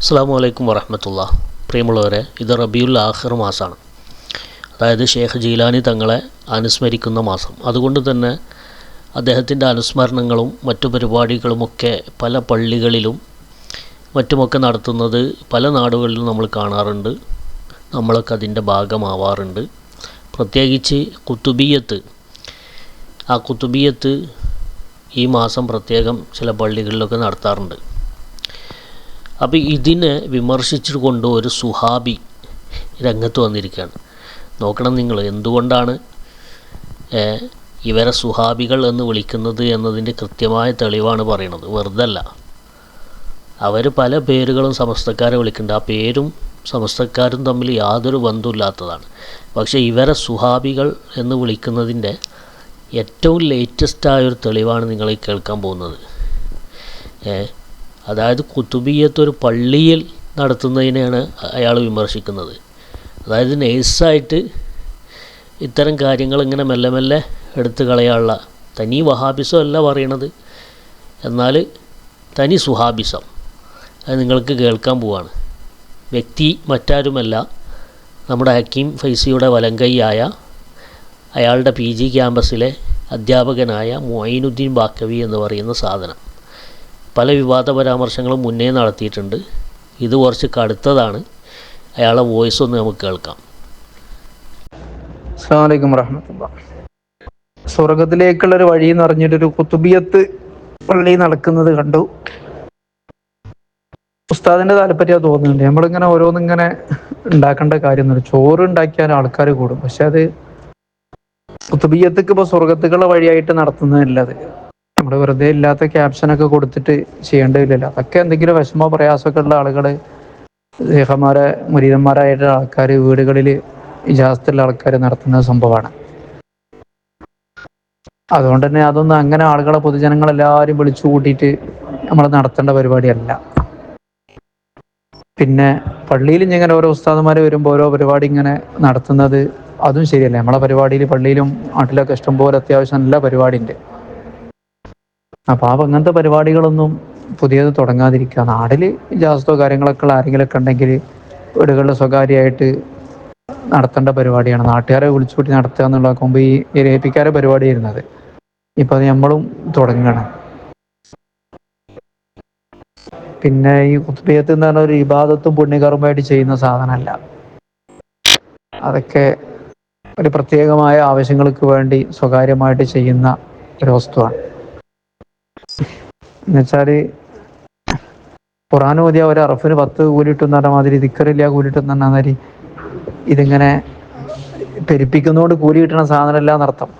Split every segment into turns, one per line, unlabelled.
അസ്സാം വലൈക്കും വറഹമത്തുള്ള. പ്രിയമുള്ളവരെ ഇത് റബിയുൽ ആഖിർ മാസമാണ് അതായത് ഷേഖ് ജീലാനി തങ്ങളെ അനുസ്മരിക്കുന്ന മാസം. അതുകൊണ്ട് തന്നെ അദ്ദേഹത്തിന്റെ അനുസ്മരണങ്ങളും മറ്റു പരിപാടികളുമൊക്കെ പല പള്ളികളിലും മറ്റുമൊക്കെ നടത്തുന്നത് പല നാടുകളിലും നമ്മൾ കാണാറുണ്ട്. നമ്മളൊക്കെ അതിന്റെ ഭാഗമാവാറുണ്ട്. പ്രത്യേകിച്ച് കുത്തുബിയത്ത് ആ കുത്തുബിയത്ത് ഈ മാസം പ്രത്യേകം ചില പള്ളികളിലൊക്കെ നടത്താറുണ്ട്. അപ്പോൾ ഇതിനെ വിമർശിച്ചുകൊണ്ട് ഒരു സുഹാബി രംഗത്ത് വന്നിരിക്കുകയാണ്. നോക്കണം നിങ്ങൾ എന്തുകൊണ്ടാണ് ഇവരെ സുഹാബികൾ എന്ന് വിളിക്കുന്നത് എന്നതിന്റെ കൃത്യമായ തെളിവാണ് പറയുന്നത്. വെറുതെ അല്ല അവർ പല പേരുകളും സമസ്തക്കാരെ വിളിക്കുന്നുണ്ട്. ആ പേരും സമസ്തക്കാരും തമ്മിൽ യാതൊരു ബന്ധമില്ലാത്തതാണ് പക്ഷേ ഇവരെ സുഹാബികൾ എന്ന് വിളിക്കുന്നതിന്റെ ഏറ്റവും ലേറ്റസ്റ്റായൊരു തെളിവാണ് നിങ്ങൾ കേൾക്കാൻ പോകുന്നത്. അതായത് കുത്തുബിയത്ത് ഒരു പള്ളിയിൽ നടത്തുന്നതിനെയാണ് അയാൾ വിമർശിക്കുന്നത്. അതായത് നൈസായിട്ട് ഇത്തരം കാര്യങ്ങൾ ഇങ്ങനെ മെല്ലെ മെല്ലെ എടുത്തു കളയാനുള്ള. തനി വഹാബിസം അല്ല പറയണത്. എന്നാൽ തനി സുഹാബിസം. അത് നിങ്ങൾക്ക് കേൾക്കാൻ പോവാണ്. വ്യക്തി മറ്റാരുമല്ല. നമ്മുടെ ഹക്കീം ഫൈസിയുടെ വലങ്കൈയായ അയാളുടെ പി ജി ക്യാമ്പസിലെ അധ്യാപകനായ മൊയിനുദ്ദീൻ ബാക്കവി എന്ന് പറയുന്ന സാധനം. പല വിവാദ പരാമർശങ്ങളും മുന്നേ നടത്തിയിട്ടുണ്ട്. ഇത് കുറച്ച് കടുത്തതാണ്. അയാളെ വോയിസ് ഒന്ന് നമുക്ക് കേൾക്കാം.
സ്വർഗത്തിലേക്കുള്ള ഒരു വഴി എന്ന് പറഞ്ഞിട്ടൊരു കുത്തുബിയത്ത് പള്ളി നടക്കുന്നത് കണ്ടു. ഉസ്താദിന്റെ താല്പര്യം തോന്നുന്നുണ്ട്. നമ്മളിങ്ങനെ ഓരോന്നിങ്ങനെ ഉണ്ടാക്കേണ്ട കാര്യം ചോറ് ഉണ്ടാക്കിയാൽ ആൾക്കാർ കൂടും. പക്ഷെ അത് കുത്തുബിയത്തേക്ക് ഇപ്പൊ സ്വർഗത്തുക്കുള്ള വഴിയായിട്ട് നടത്തുന്നതല്ല അത്. നമ്മൾ വെറുതെ ഇല്ലാത്ത ക്യാപ്ഷനൊക്കെ കൊടുത്തിട്ട് ചെയ്യേണ്ടതില്ലല്ലോ. അതൊക്കെ എന്തെങ്കിലും വിഷമോ പ്രയാസമൊക്കെ ഉള്ള ആളുകൾ ദേഹന്മാരെ മുരീതന്മാരായിട്ടുള്ള ആൾക്കാർ വീടുകളിൽ ഇജാസത്തുള്ള ആൾക്കാർ നടത്തുന്ന സംഭവമാണ്. അതുകൊണ്ട് തന്നെ അതൊന്നും അങ്ങനെ ആളുകളെ പൊതുജനങ്ങളെല്ലാവരും വിളിച്ചു കൂട്ടിയിട്ട് നമ്മൾ നടത്തേണ്ട പരിപാടിയല്ല. പിന്നെ പള്ളിയിൽ ഇങ്ങനെ ഓരോ ഉസ്താദന്മാർ വരുമ്പോൾ ഓരോ പരിപാടി ഇങ്ങനെ നടത്തുന്നത് അതും ശരിയല്ല. നമ്മളെ പരിപാടിയിൽ പള്ളിയിലും നാട്ടിലൊക്കെ ഇഷ്ടംപോലെ അത്യാവശ്യം നല്ല പരിപാടി ഉണ്ട് അപ്പൊ ആ അങ്ങനത്തെ പരിപാടികളൊന്നും പുതിയത് തുടങ്ങാതിരിക്കുക. നാടിൽ ജാസ്തോ കാര്യങ്ങളൊക്കെ ഉള്ള ആരെങ്കിലൊക്കെ ഉണ്ടെങ്കിൽ വീടുകളിൽ സ്വകാര്യമായിട്ട് നടത്തേണ്ട പരിപാടിയാണ്. നാട്ടുകാരെ വിളിച്ചുകൂട്ടി നടത്തുക എന്നുള്ള മുമ്പ് ഈ ഏരിയപ്പിക്കാരെ പരിപാടി വരുന്നത് ഇപ്പൊ അത് നമ്മളും തുടങ്ങണം പിന്നെ ഈ കുത്തുബിയത്ത് എന്ന് പറഞ്ഞ ഒരു വിവാദത്തും പുണ്യകർമ്മമായിട്ട് ചെയ്യുന്ന സാധനമല്ല. അതൊക്കെ ഒരു പ്രത്യേകമായ ആവശ്യങ്ങൾക്ക് വേണ്ടി സ്വകാര്യമായിട്ട് ചെയ്യുന്ന ഒരു വസ്തുവാണ്. എന്നുവെച്ചാൽ ഖുറാൻ ഓതിയ ഒരു അറഫിന് പത്ത് കൂലിട്ടെന്ന് മാതിരി ദിക്കറില്ല കൂലിട്ടെന്ന് പറഞ്ഞ മാതിരി ഇതിങ്ങനെ പെരുപ്പിക്കുന്നതുകൊണ്ട് കൂലി കിട്ടണ സാധനമല്ല എന്നർത്ഥം.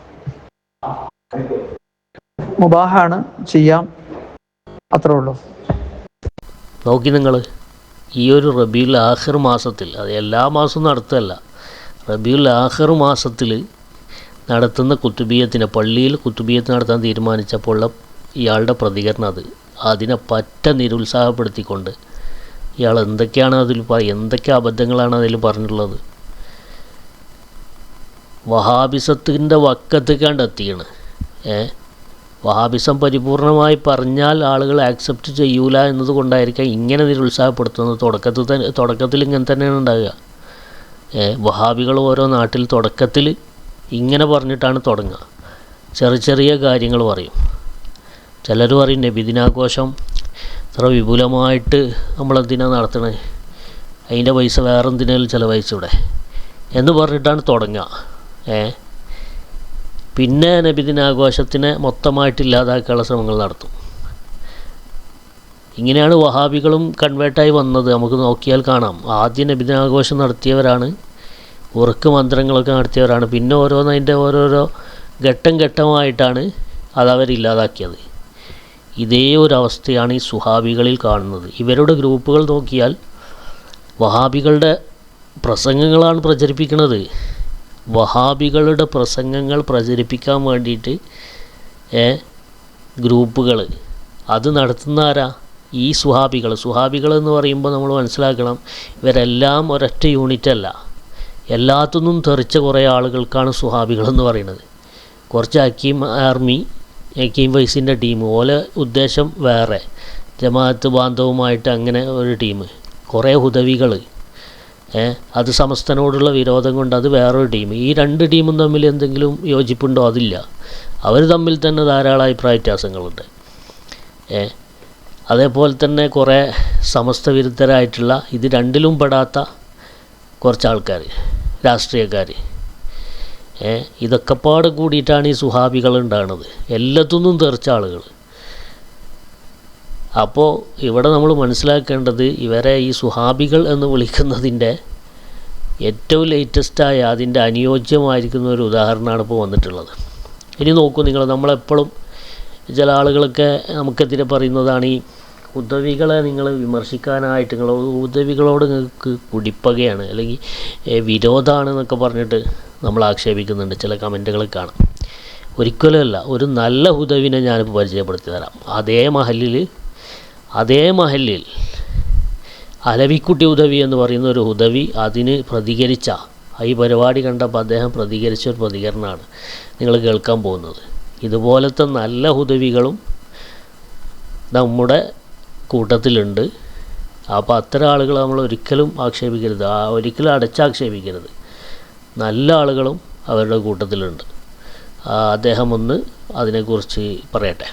മുബാഹാണ് ചെയ്യാം. അത്രേ ഉള്ളൂ.
നോക്കി നിങ്ങൾ ഈ ഒരു റബിയുൽ ആഹിർ മാസത്തിൽ അത് എല്ലാ മാസവും നടത്തല്ല. റബിയുൽ ആഹിർ മാസത്തിൽ നടത്തുന്ന കുത്തുബീയത്തിന് പള്ളിയിൽ കുത്തുബീയത്ത് നടത്താൻ തീരുമാനിച്ചപ്പോൾ ഇയാളുടെ പ്രതികരണം അത്. അതിനെ പറ്റ നിരുത്സാഹപ്പെടുത്തിക്കൊണ്ട് ഇയാൾ എന്തൊക്കെയാണ് അതിൽ എന്തൊക്കെ അബദ്ധങ്ങളാണ് അതിൽ പറഞ്ഞിട്ടുള്ളത്? വഹാബിസത്തിന്റെ വക്കത്തേക്കാണ്ട് എത്തിയാണ് ഏ? വഹാബിസം പരിപൂർണമായി പറഞ്ഞാൽ ആളുകൾ ആക്സെപ്റ്റ് ചെയ്യൂല എന്നതുകൊണ്ടായിരിക്കാം ഇങ്ങനെ നിരുത്സാഹപ്പെടുത്തുന്നത്. തുടക്കത്തിൽ തന്നെ തുടക്കത്തിൽ ഇങ്ങനെ തന്നെയാണ് ഉണ്ടാകുക ഏ? വഹാബികൾ ഓരോ നാട്ടിൽ തുടക്കത്തിൽ ഇങ്ങനെ പറഞ്ഞിട്ടാണ് തുടങ്ങുക. ചെറിയ ചെറിയ കാര്യങ്ങൾ പറയും. ചിലർ പറയും നബിദിനാഘോഷം ഇത്ര വിപുലമായിട്ട് നമ്മളെന്തിനാണ് നടത്തണേ? അതിന്റെ പൈസ വേറെ എന്തിനേലും ചിലവഴിച്ചൂടെ? എന്ന് പറഞ്ഞിട്ടാണ് തുടങ്ങുക. ഏ? പിന്നെ നബിദിനാഘോഷത്തിനെ മൊത്തമായിട്ട് ഇല്ലാതാക്കാനുള്ള ശ്രമങ്ങൾ നടത്തും. ഇങ്ങനെയാണ് വഹാബികളും കൺവേർട്ടായി വന്നത്. നമുക്ക് നോക്കിയാൽ കാണാം. ആദ്യം നബിദിനാഘോഷം നടത്തിയവരാണ്. ഉറക്ക് മന്ത്രങ്ങളൊക്കെ നടത്തിയവരാണ്. പിന്നെ ഓരോന്നതിന്റെ ഓരോരോ ഘട്ടം ഘട്ടമായിട്ടാണ് അതവരില്ലാതാക്കിയത് ഇതേ ഒരു അവസ്ഥയാണ് ഈ സുഹാബികളിൽ കാണുന്നത്. ഇവരുടെ ഗ്രൂപ്പുകൾ നോക്കിയാൽ വഹാബികളുടെ പ്രസംഗങ്ങളാണ് പ്രചരിപ്പിക്കുന്നത്. വഹാബികളുടെ പ്രസംഗങ്ങൾ പ്രചരിപ്പിക്കാൻ വേണ്ടിയിട്ട് ഗ്രൂപ്പുകൾ അത് നടത്തുന്ന ആരാ? ഈ സുഹാബികൾ സുഹാബികൾ എന്ന് പറയുമ്പോൾ നമ്മൾ മനസ്സിലാക്കണം ഇവരെല്ലാം ഒരൊറ്റ യൂണിറ്റ് അല്ല എല്ലാത്തുനിന്നും തെറിച്ച കുറേ ആളുകൾക്കാണ് സുഹാബികൾ എന്ന് പറയുന്നത്. കുറച്ച് ഹക്കീം ആർമി ഹക്കീം വൈസിന്റെ ടീം. ഓലെ ഉദ്ദേശം വേറെ. ജമാഅത്ത് ബാന്ധവുമായിട്ട് അങ്ങനെ ഒരു ടീം. കുറേ ഹുദവികൾ അത് സമസ്തനോടുള്ള വിരോധം കൊണ്ട് അത് വേറൊരു ടീം. ഈ രണ്ട് ടീമും തമ്മിൽ എന്തെങ്കിലും യോജിപ്പുണ്ടോ? അതില്ല. അവർ തമ്മിൽ തന്നെ ധാരാളം അഭിപ്രായ വ്യത്യാസങ്ങളുണ്ട്. ഏ അതേപോലെ തന്നെ കുറേ സമസ്ത വിരുദ്ധരായിട്ടുള്ള ഇത് രണ്ടിലും പെടാത്ത കുറച്ച് ആൾക്കാർ രാഷ്ട്രീയക്കാർ ഇതൊക്കെ പാടെ കൂടിയിട്ടാണ് ഈ സുഹാബികൾ ഉണ്ടാകുന്നത് എല്ലാത്തുനിന്നും തെറിച്ച ആളുകൾ. അപ്പോൾ ഇവിടെ നമ്മൾ മനസ്സിലാക്കേണ്ടത് ഇവരെ ഈ സുഹാബികൾ എന്ന് വിളിക്കുന്നതിന്റെ ഏറ്റവും ലേറ്റസ്റ്റായ അതിന്റെ അനുയോജ്യമായിരിക്കുന്ന ഒരു ഉദാഹരണമാണ് ഇപ്പോൾ വന്നിട്ടുള്ളത്. ഇനി നോക്കൂ നിങ്ങൾ നമ്മളെപ്പോഴും ചില ആളുകളൊക്കെ നമുക്കെതിരെ പറയുന്നതാണ് ഈ ഉദവികളെ നിങ്ങൾ വിമർശിക്കാനായിട്ട് നിങ്ങൾ ഉദവികളോട് നിങ്ങൾക്ക് കുടിപ്പകയാണ് അല്ലെങ്കിൽ വിരോധമാണ് എന്നൊക്കെ പറഞ്ഞിട്ട് നമ്മൾ ആക്ഷേപിക്കുന്നുണ്ട്. ചില കമന്റുകൾ കാണാം. ഒരിക്കലുമല്ല ഒരു നല്ല ഹുദവിനെ ഞാനിപ്പോൾ പരിചയപ്പെടുത്തി തരാം. അതേ മഹലിൽ അതേ മഹലിൽ അലവിക്കുട്ടി ഉദവി എന്ന് പറയുന്ന ഒരു ഉദവി അതിന് പ്രതികരിച്ച ഈ പരിപാടി കണ്ടപ്പോൾ അദ്ദേഹം പ്രതികരിച്ച ഒരു പ്രതികരണമാണ് നിങ്ങൾ കേൾക്കാൻ പോകുന്നത്. ഇതുപോലത്തെ നല്ല ഹുദവികളും നമ്മുടെ കൂട്ടത്തിലുണ്ട്. അപ്പോൾ അത്തരം ആളുകൾ നമ്മൾ ഒരിക്കലും ആക്ഷേപിക്കരുത്. ഒരിക്കലും അടച്ചാക്ഷേപിക്കരുത്. നല്ല ആളുകളും അവരുടെ കൂട്ടത്തിലുണ്ട്. അദ്ദേഹം ഒന്ന് അതിനെക്കുറിച്ച് പറയട്ടെ.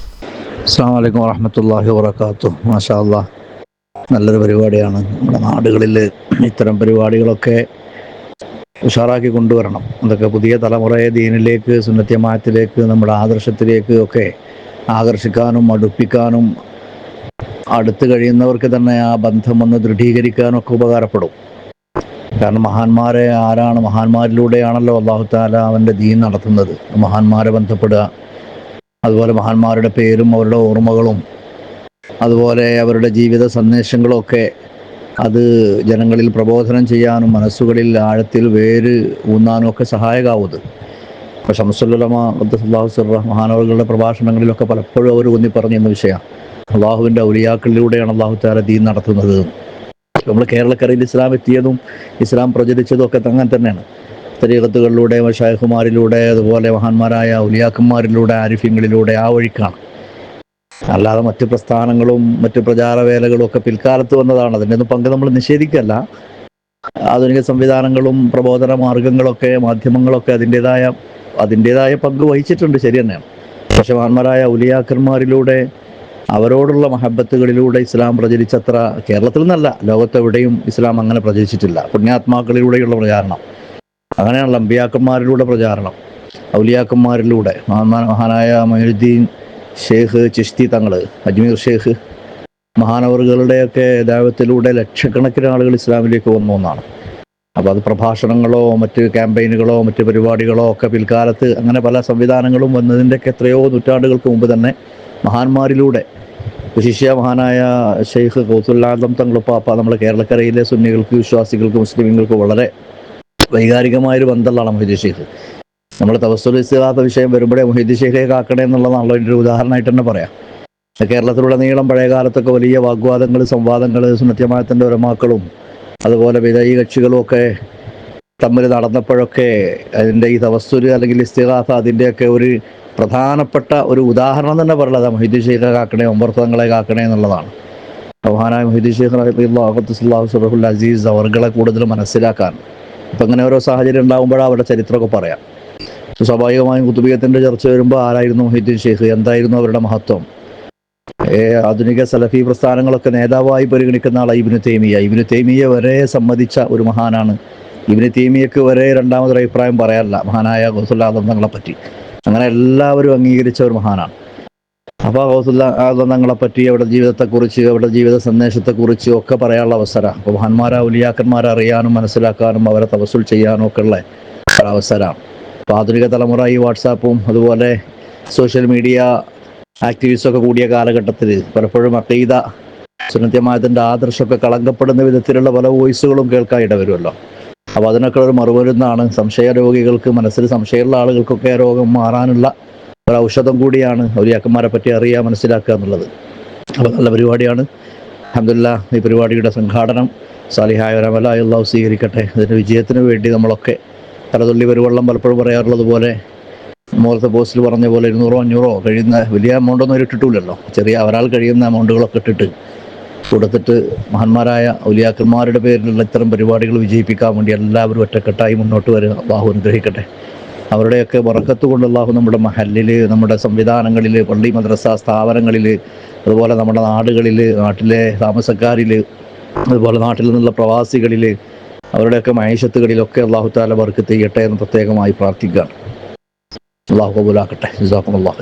അസ്സാം വലൈക്കും വാഹമത്തല്ലാഹി വാബർക്കാത്തു മാഷാ നല്ലൊരു പരിപാടിയാണ്. നമ്മുടെ നാടുകളിൽ ഇത്തരം പരിപാടികളൊക്കെ ഉഷാറാക്കി കൊണ്ടുവരണം. അതൊക്കെ പുതിയ തലമുറയെ ദീനിലേക്ക് സുന്നത്യമായത്തിലേക്ക് നമ്മുടെ ആദർശത്തിലേക്ക് ഒക്കെ ആകർഷിക്കാനും അടുപ്പിക്കാനും അടുത്ത് കഴിയുന്നവർക്ക് തന്നെ ആ ബന്ധം ഒന്ന് ദൃഢീകരിക്കാനും ഒക്കെ ഉപകാരപ്പെടും. കാരണം മഹാന്മാരെ ആരാണ്? മഹാന്മാരിലൂടെയാണല്ലോ അള്ളാഹു താല അവന്റെ ദീൻ നടത്തുന്നത്. മഹാന്മാരെ ബന്ധപ്പെടുക. അതുപോലെ മഹാന്മാരുടെ പേരും അവരുടെ ഓർമ്മകളും അതുപോലെ അവരുടെ ജീവിത സന്ദേശങ്ങളൊക്കെ അത് ജനങ്ങളിൽ പ്രബോധനം ചെയ്യാനും മനസ്സുകളിൽ ആഴത്തിൽ വേര് ഊന്നാനും ഒക്കെ സഹായകാവുന്നത് ഇപ്പോൾ ഷംസുല്ലമ അബ്ദുല്ലാഹുസുറ മഹാനവറുകളുടെ പ്രഭാഷണങ്ങളിലൊക്കെ പലപ്പോഴും അവർ ഊന്നി പറഞ്ഞിരുന്ന വിഷയം അള്ളാഹുവിന്റെ ഔലിയാക്കളിലൂടെയാണ് അള്ളാഹു താര ദീൻ നടത്തുന്നത് നമ്മൾ കേരളക്കരയിൽ ഇസ്ലാം എത്തിയതും ഇസ്ലാം പ്രചരിച്ചതും ഒക്കെ അങ്ങനെ തന്നെയാണ്. തരീകത്തുകളിലൂടെ ഷാഹുമാരിലൂടെ അതുപോലെ മഹാന്മാരായ ഉലിയാക്കന്മാരിലൂടെ ആരിഫ്യങ്ങളിലൂടെ ആ വഴിക്കാണ്. അല്ലാതെ മറ്റു പ്രസ്ഥാനങ്ങളും മറ്റു പ്രചാരവേലകളും ഒക്കെ പിൽക്കാലത്ത് വന്നതാണ്. അതിന്റെ ഒന്നും പങ്ക് നമ്മൾ നിഷേധിക്കല്ല. ആധുനിക സംവിധാനങ്ങളും പ്രബോധന മാർഗങ്ങളൊക്കെ മാധ്യമങ്ങളൊക്കെ അതിന്റെതായ അതിന്റെതായ പങ്ക് വഹിച്ചിട്ടുണ്ട്. ശരി തന്നെയാണ്. പക്ഷെ മഹാന്മാരായ ഉലിയാക്കന്മാരിലൂടെ അവരോടുള്ള മഹബത്തുകളിലൂടെ ഇസ്ലാം പ്രചരിച്ചത്ര കേരളത്തിൽ നിന്നല്ല ലോകത്തെവിടെയും ഇസ്ലാം അങ്ങനെ പ്രചരിച്ചിട്ടില്ല. പുണ്യാത്മാക്കളിലൂടെയുള്ള പ്രചാരണം. അങ്ങനെയാണല്ലോ അമ്പിയാക്കന്മാരിലൂടെ പ്രചാരണം. ഔലിയാക്കന്മാരിലൂടെ. മഹാനായ മൊയ്നുദ്ദീൻ ഷേഖ് ചിഷ്തി തങ്ങൾ അജ്മീർ ഷേഖ്. മഹാനവറുകളുടെയൊക്കെ ദൈവത്തിലൂടെ ലക്ഷക്കണക്കിന് ആളുകൾ ഇസ്ലാമിലേക്ക് വന്നു എന്നാണ്. അപ്പോൾ അത് പ്രഭാഷണങ്ങളോ മറ്റ് ക്യാമ്പയിനുകളോ മറ്റ് പരിപാടികളോ ഒക്കെ പിൽക്കാലത്ത് അങ്ങനെ പല സംവിധാനങ്ങളും വന്നതിന്റെയൊക്കെ എത്രയോ നൂറ്റാണ്ടുകൾക്ക് മുമ്പ് തന്നെ മഹാന്മാരിലൂടെ. വിശിഷ്യ മഹാനായ ഷെയ്ഖ് കൗസുല്ലാദം തങ്ങളുപ്പാപ്പ നമ്മുടെ കേരളക്കരയിലെ സുന്നികൾക്ക് വിശ്വാസികൾക്ക് മുസ്ലിമുകൾക്ക് വളരെ വൈകാരികമായൊരു ബന്ധമുള്ളതാണ് മൊഹീദ് ഷെയ്ഖ് നമ്മൾ തവസ്സുൽ ഇസ്ലാത്ത വിഷയം വരുമ്പോഴേ മൊഹീദ് ഷെയ്ഖെ കാക്കണേ എന്നുള്ളതാണല്ലോ എന്റെ ഒരു ഉദാഹരണമായിട്ട് തന്നെ പറയാം. കേരളത്തിലുടനീളം പഴയ കാലത്തൊക്കെ വലിയ വാഗ്വാദങ്ങൾ സംവാദങ്ങൾ സുന്നത്യമായത്തിന്റെ ഒരമാക്കളും അതുപോലെ വിധയി കക്ഷികളും ഒക്കെ തമ്മിൽ നടന്നപ്പോഴൊക്കെ അതിന്റെ ഈ തവസ്സുര് അല്ലെങ്കിൽ ഇസ്തിഹാസ അതിന്റെയൊക്കെ ഒരു പ്രധാനപ്പെട്ട ഒരു ഉദാഹരണം തന്നെ പറയുന്നത് മൊഹീദ് ഷെയ്ഖ് കാക്കണേ ഒമ്പർത്തങ്ങളെ കാക്കണേ എന്നുള്ളതാണ്. മഹാനായ മൊഹീദ് ഷെയ്ഖ് റഹിബുല്ലാഹുല്ലാഹു സുറഹുൽ അസീസ് അവർകളെ കൂടുതൽ മനസ്സിലാക്കാൻ. ഇപ്പം അങ്ങനെ ഓരോ സാഹചര്യം ഉണ്ടാകുമ്പോഴാണ് അവരുടെ ചരിത്രമൊക്കെ പറയാം. സ്വാഭാവികമായും കുത്തുബീയത്തിന്റെ ചർച്ച വരുമ്പോൾ ആരായിരുന്നു മൊഹീദ്ദീൻ ഷെയ്ഖ്? എന്തായിരുന്നു അവരുടെ മഹത്വം? ആധുനിക സലഫി പ്രസ്ഥാനങ്ങളൊക്കെ നേതാവായി പരിഗണിക്കുന്ന ആളാണ് ഇബിന് തേമിയ ഇബിന് തേമിയ വരെ സമ്മതിച്ച ഒരു മഹാനാണ്. ഇബിന് തേമിയക്ക് വരെ രണ്ടാമതൊരു അഭിപ്രായം പറയാറില്ല. മഹാനായ ഗോസുല്ലാ തങ്ങളെ പറ്റി. അങ്ങനെ എല്ലാവരും അംഗീകരിച്ച ഒരു മഹാനാണ്. അപ്പോൾ ഹൗസുല്ല തങ്ങളെ പറ്റി അവരുടെ ജീവിതത്തെക്കുറിച്ച് അവരുടെ ജീവിത സന്ദേശത്തെക്കുറിച്ച് ഒക്കെ പറയാനുള്ള അവസരമാണ് അപ്പോൾ മഹാന്മാരെ ഉലിയാക്കന്മാരെ അറിയാനും മനസ്സിലാക്കാനും അവരെ തപസ്സുൽ ചെയ്യാനും ഒക്കെ ഉള്ള അവസരമാണ്. അപ്പോൾ ആധുനിക തലമുറ ഈ വാട്സാപ്പും അതുപോലെ സോഷ്യൽ മീഡിയ ആക്ടിവിസ്റ്റ് ഒക്കെ കൂടിയ കാലഘട്ടത്തിൽ പലപ്പോഴും അക്കീത സുന്നത്യമായതിന്റെ ആദർശമൊക്കെ കളങ്കപ്പെടുന്ന വിധത്തിലുള്ള പല വോയിസുകളും കേൾക്കാൻ ഇടവരുമല്ലോ. അപ്പോൾ അതിനൊക്കെ ഒരു മറുമരുന്നാണ് സംശയ രോഗികൾക്ക് മനസ്സിൽ സംശയമുള്ള ആളുകൾക്കൊക്കെ രോഗം മാറാനുള്ള ഒരു ഔഷധം കൂടിയാണ് ഒരു അക്കന്മാരെ പറ്റി അറിയുക മനസ്സിലാക്കുക എന്നുള്ളത്. അപ്പോൾ നല്ല പരിപാടിയാണ്. അഹമ്മദില്ല ഈ പരിപാടിയുടെ സംഘാടനം സാലിഹായ ഒരമലായ അള്ളാഹു സ്വീകരിക്കട്ടെ. ഇതിന്റെ വിജയത്തിന് വേണ്ടി നമ്മളൊക്കെ തലതുള്ളി പെരുവെള്ളം പലപ്പോഴും പറയാറുള്ളത് പോലെ മോലത്തെ പോസ്റ്റിൽ പറഞ്ഞ പോലെ ഇരുന്നൂറോ അഞ്ഞൂറോ കഴിയുന്ന വലിയ എമൗണ്ട് ഒന്നും ഇട്ടിട്ടില്ലല്ലോ ചെറിയ ഒരാൾ കഴിയുന്ന എമൗണ്ടുകളൊക്കെ ഇട്ടിട്ട് കൊടുത്തിട്ട് മഹാന്മാരായ ഔലിയാക്കന്മാരുടെ പേരിലുള്ള ഇത്തരം പരിപാടികൾ വിജയിപ്പിക്കാൻ വേണ്ടി എല്ലാവരും ഒറ്റക്കെട്ടായി മുന്നോട്ട് വരിക. അള്ളാഹു അനുഗ്രഹിക്കട്ടെ. അവരുടെയൊക്കെ വറക്കത്ത് കൊണ്ട് അള്ളാഹു നമ്മുടെ മഹല്ലിൽ നമ്മുടെ സംവിധാനങ്ങളിൽ പള്ളി മദ്രസ സ്ഥാപനങ്ങളിൽ അതുപോലെ നമ്മുടെ നാടുകളിൽ നാട്ടിലെ താമസക്കാരിൽ അതുപോലെ നാട്ടിൽ നിന്നുള്ള പ്രവാസികളിൽ അവരുടെയൊക്കെ മൈഷത്തുകളിലൊക്കെ അള്ളാഹു താല വർക്ക് ചെയ്യട്ടെ എന്ന് പ്രത്യേകമായി പ്രാർത്ഥിക്കുകയാണ്. അള്ളാഹു കബൂലാക്കട്ടെ. ജസാക്കും അള്ളാഹു